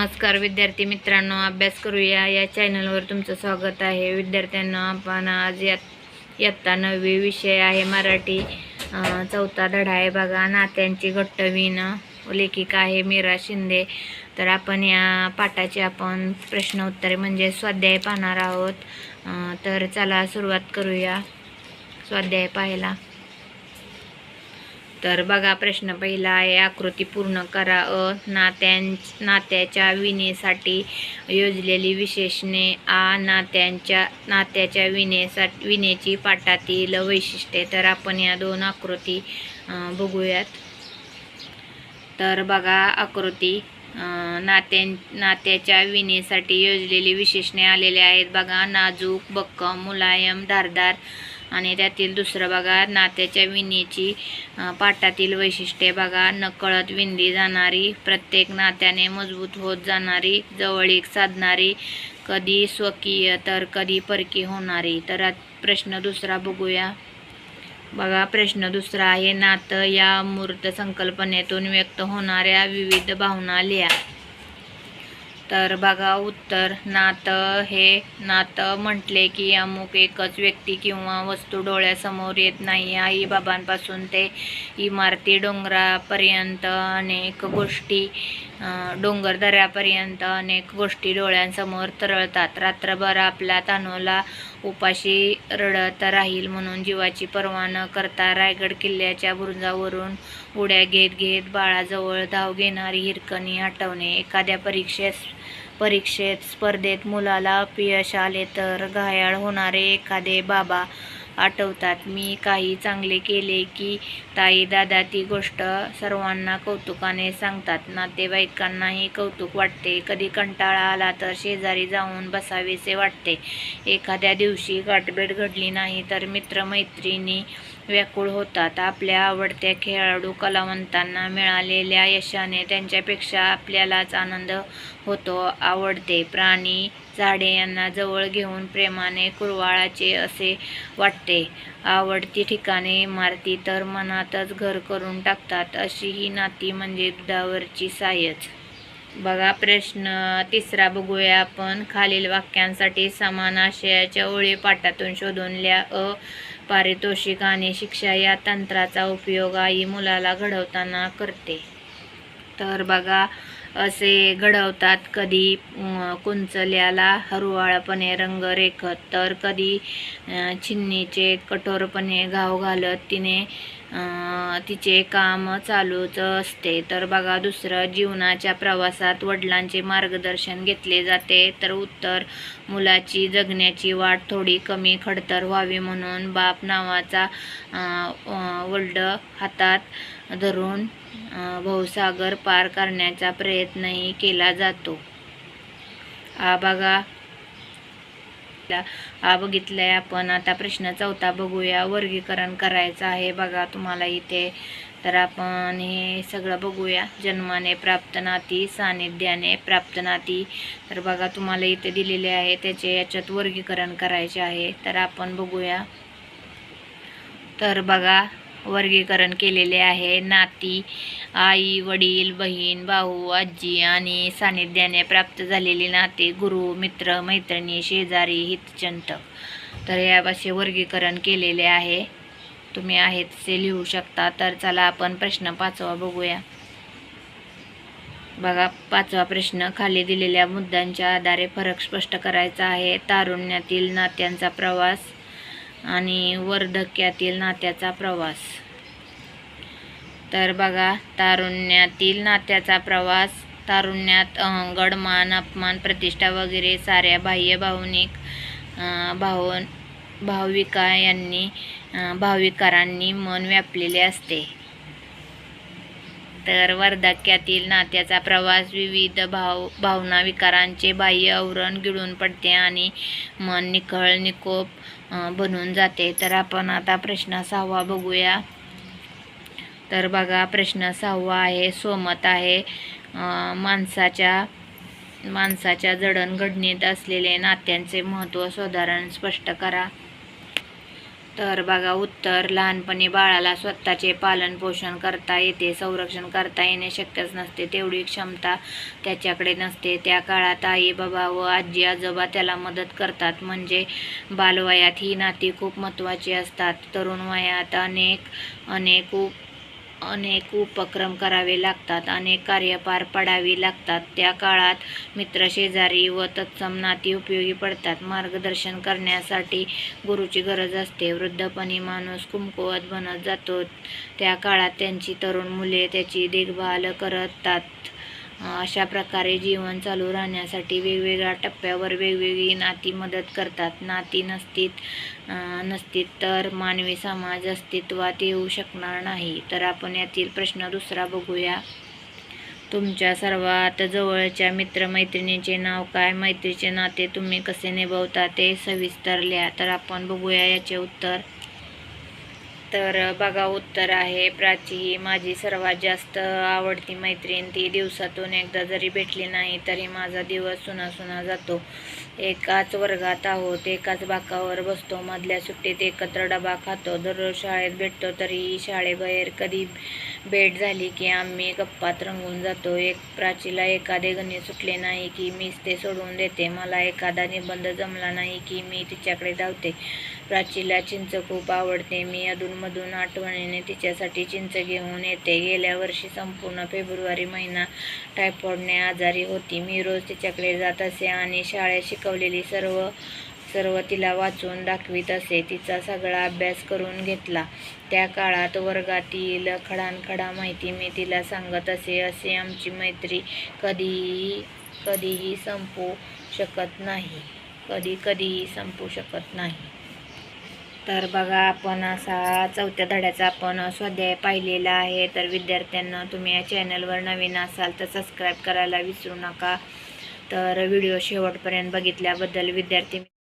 नमस्कार विद्यार्थी मित्रांनो अभ्यास करूया. या चॅनलवर तुमचं स्वागत आहे. विद्यार्थ्यांना आपण आज यात इयत्ता नववी विषय आहे मराठी. चौथा धडा आहे बघा. नात्यांची घट्टवीन लेखिका आहे मीरा शिंदे. तर आपण या पाठाचे आपण प्रश्न उत्तरे म्हणजे स्वाध्याय पाहणार आहोत. तर चला सुरुवात करूया. स्वाध्याय पाहायला. तर बघा प्रश्न पहिला आहे आकृती पूर्ण करा अ नात्यां नात्याच्या विणेसाठी योजलेली विशेषणे आ नात्यांच्या नात्याच्या विणेसा विणेची पाठातील वैशिष्ट्ये. तर आपण या दोन आकृती बघूयात. तर बघा आकृती नात्यां नात्याच्या विणेसाठी योजलेली विशेषणे आलेले आहेत. बघा नाजूक बक्कम मुलायम धारदार आणि त्यातील दुसरं बघा नात्याच्या विणीची पाठातील वैशिष्ट्ये बघा. नकळत विणली जाणारी प्रत्येक नात्याने मजबूत होत जाणारी जवळीक साधणारी कधी स्वकीय तर कधी परकी होणारी. तर प्रश्न दुसरा बघूया. बघा प्रश्न दुसरा आहे नातं या मूर्त संकल्पनेतून व्यक्त होणाऱ्या विविध भावना लिहा. तर बघा उत्तर नातं हे नातं म्हटले की अमुक एकच व्यक्ती किंवा वस्तू डोळ्यासमोर येत नाही. आई बाबांपासून ते इमारती डोंगरापर्यंत अनेक गोष्टी डोंगरदऱ्यापर्यंत अनेक गोष्टी डोळ्यांसमोर तरळतात. रात्रभर आपल्या तानोला उपाशी रडत राहील म्हणून जीवाची पर्वा न करता रायगड किल्ल्याच्या बुरुजावरून उड्या घेत घेत बाळाजवळ धाव घेणारी हिरकणी आठवणे. एखाद्या परीक्षेस परीक्षेत स्पर्धेत मुलाला अपयश आले तर घायाळ होणारे एखादे बाबा आठवतात. मी काही चांगले केले की ताई दादा ती गोष्ट सर्वांना कौतुकाने सांगतात. नातेवाईकांनाही कौतुक वाटते. कधी कंटाळा आला तर शेजारी जाऊन बसावेसे वाटते. एखाद्या दिवशी गाठभेट घडली नाही तर मित्रमैत्रिणी व्याकुळ होतात. आपल्या आवडत्या खेळाडू कलावंतांना मिळालेल्या यशाने त्यांच्यापेक्षा आपल्यालाच आनंद होतो आवडते. प्राणी झाडे यांना जवळ घेऊन प्रेमाने कुरवाळाचे असे वाटते. आवडती ठिकाणे इमारती तर मनातच घर करून टाकतात. अशी ही नाती म्हणजे दुधावरची सायच. बघा प्रश्न तिसरा बघूया आपण. खालील वाक्यांसाठी समान आशयाच्या ओळी पाठातून शोधून लिहा. अ पारितोषिक आणि शिक्षा या तंत्राचा उपयोग आई मुलाला घडवताना करते. तर बघा असे घडवतात कधी कुंचल्याला हरवाळपणे रंग रेखत तर कधी छिन्नीचे कठोरपणे घाव घालत तिने तिचे काम चालूच असते. तर बघा दुसरं जीवनाच्या प्रवासात वडिलांचे मार्गदर्शन घेतले जाते. तर उत्तर मुलाची जगण्याची वाट थोडी कमी खडतर व्हावी म्हणून बाप नावाचा वल्ड हातात धरून भवसागर पार करण्याचा प्रयत्नही केला जातो. हा बघा हा आहे आपण. आता प्रश्न चौथा बघूया. वर्गीकरण करायचं आहे बघा तुम्हाला इथे. तर आपण हे सगळं बघूया. जन्माने प्राप्त नाती सानिध्याने प्राप्त नाती. तर बघा तुम्हाला इथे दिलेले आहे. त्याचे याच्यात वर्गीकरण करायचे आहे. तर आपण बघूया. तर बघा वर्गीकरण केलेले आहे. नाती आई वडील बहीण भाऊ आजी आणि सानिध्याने प्राप्त झालेली नाते गुरु मित्र मैत्रिणी शेजारी हितचिंतक. तर या असे वर्गीकरण केलेले आहे. तुम्ही आहे तसे लिहू शकता. तर चला आपण प्रश्न पाचवा बघूया. बघा पाचवा प्रश्न. खाली दिलेल्या मुद्द्यांच्या आधारे फरक स्पष्ट करायचा आहे. तारुण्यातील नात्यांचा प्रवास. आणि वर्धक्यातील नात्याचा प्रवास. तर बघा तारुण्यातील नात्याचा प्रवास तारुण्यात अहंगड मान अपमान प्रतिष्ठा वगैरे साऱ्या बाह्य भावनिक भावन भाव भाविका यांनी भाविकारांनी मन व्यापलेले असते. तर वर्धक्यातील नात्याचा प्रवास विविध भाव भावना विकारांचे बाह्य आवरण गिळून पडते आणि मन निखळ निकोप बनून जाते. तर आपण आता प्रश्न सहावा बघूया. तर बघा प्रश्न सहावा आहे सोमत आहे. माणसाच्या माणसाच्या जडणघडणीत असलेले नात्यांचे महत्त्व साधारण स्पष्ट करा. तर बघा उत्तर. लहानपणी बाळाला स्वतःचे पालन पोषण करता येते संरक्षण करता येणे शक्यच नसते तेवढी क्षमता त्याच्याकडे नसते. त्या काळात आई बाबा व आजी आजोबा त्याला मदत करतात. म्हणजे बालवयात ही नाती खूप महत्त्वाची असतात. तरुण वयात अनेक अनेक अनेक उपक्रम करावे लागतात अनेक कार्य पार पाडावी लागतात. त्या काळात मित्र शेजारी व तत्सम नाती उपयोगी पडतात. मार्गदर्शन करण्यासाठी गुरुची गरज असते. वृद्धपणी माणूस कुमकुवत बनत जातो. त्या काळात त्यांची तरुण मुले त्याची देखभाल करतात. अशा प्रकारे जीवन चालू राहण्यासाठी वेगवेगळ्या टप्प्यावर वेगवेगळी नाती मदत करतात. नाती नसतीत नसतीत तर मानवी समाज अस्तित्वात येऊ शकणार नाही. तर आपण यातील प्रश्न दुसरा बघूया. तुमच्या सर्वात जवळच्या मित्रमैत्रिणीचे नाव काय? मैत्रीचे नाते तुम्ही कसे निभवता? ते सविस्तर लिहा. तर आपण बघूया याचे उत्तर. तर बघा उत्तर आहे प्राची ही माझी सर्वात जास्त आवडती मैत्रीण. ती दिवसातून एकदा जरी भेटली नाही तरी माझा दिवस सुना सुना जातो. एकाच वर्गात आहोत एकाच बाकावर बसतो. मधल्या सुट्टीत एकत्र डबा खातो. दररोज शाळेत भेटतो तरीही शाळेबाहेर कधी भेट झाली की आम्ही गप्पात रंगून जातो. एक प्राचीला एखादे गणित सुटले नाही की मीच ते सोडवून देते. मला एखादा निबंध जमला नाही की मी तिच्याकडे धावते. प्राचीला चिंच खूप आवडते. मी अधून मधून आठवणीने तिच्यासाठी चिंच घेऊन येते. गेल्या वर्षी संपूर्ण फेब्रुवारी महिना टायफॉइडने आजारी होती. मी रोज तिच्याकडे जात असे आणि शाळेत शिकवलेली सर्व सर्व तिला वाचून दाखवीत असे. तिचा सगळा अभ्यास करून घेतला. त्या काळात वर्गातील खडानखडा माहिती मी तिला सांगत असे. असे आमची मैत्री कधीही कधीही संपू शकत नाही. कधी कधीही संपू शकत नाही. तर बघा आपण असा चौथ्या धड्याचा आपण स्वाध्याय पाहिलेला आहे. तर विद्यार्थ्यांना तुम्ही या चॅनलवर नवीन असाल तर सबस्क्राईब करायला विसरू नका. तर व्हिडिओ शेवटपर्यंत बघितल्याबद्दल विद्यार्थी